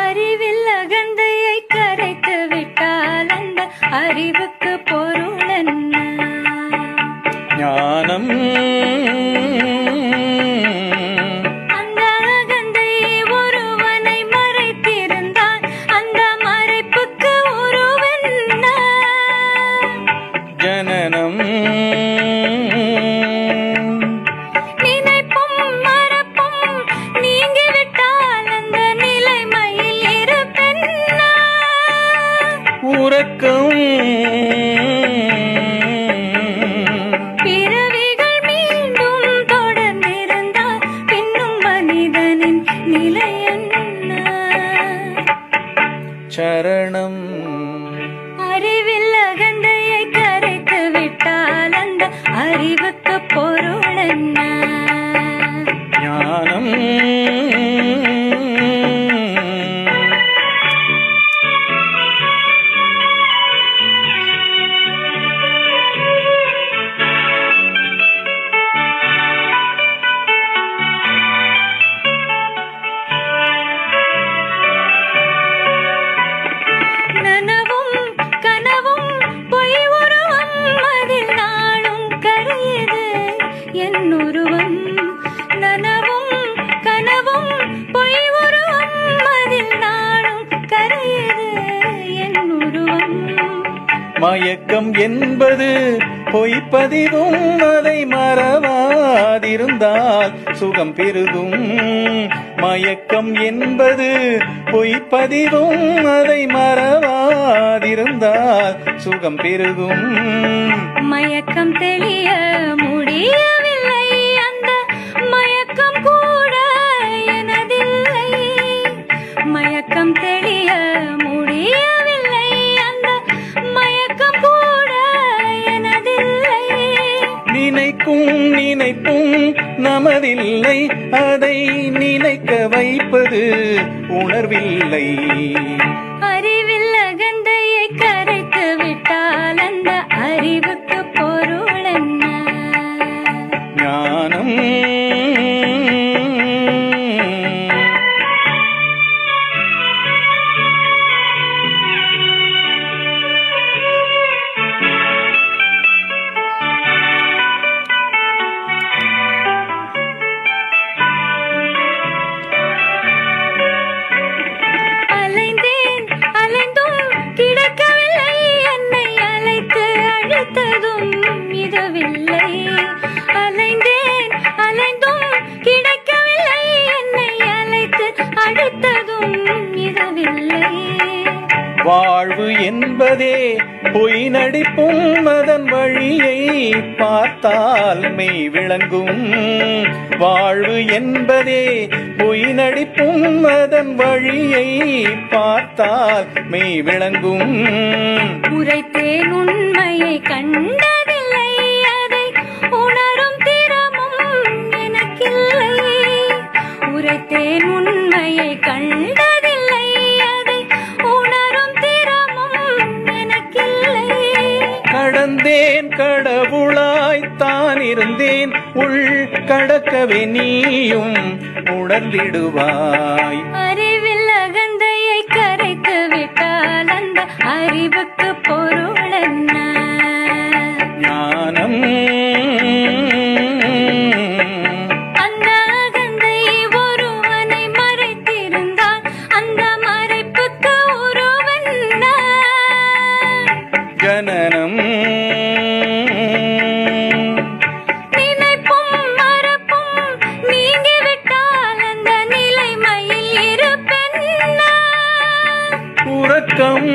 அறிவில் அகந்தையை கரைத்து விட்டால் அந்த அறிவுக்கு பொருள் என்ன? ஞானம் ശരണം மயக்கம் என்பது பொய்ப்பதிவும் அதை மறவாதிருந்தால் சுகம் பெருகும். மயக்கம் என்பது பொய்ப்பதிவும் அதை மறவாதிருந்தால் சுகம் பெருகும். மயக்கம் தெளிய முடியவில்லை. அந்த மயக்கம் கூட எனதில்லை. மயக்கம் தெளிய நினைக்கும் நினைப்பும் நமதில்லை. அதை நினைக்க வைப்பது உணர்வில்லை. வாழ்வு என்பதே பொய் நடிப்பும் அதன் வழியை பார்த்தால் மெய் விளங்கும். வாழ்வு என்பதே பொய் நடிப்பும் அதன் வழியை பார்த்தால் மெய் விளங்கும். உரைத்தேன் உண்மையை கண்டதில்லை அதை உணரும் திறமும் எனக்கில்லை. உரைத்தேன் உண்மையை கண்ட இருந்தேன். உள் கடக்கவே நீயும் உணர்ந்திடுவாய். அறிவில் அகந்தையை கரைத்து விட்டால் உறக்கம்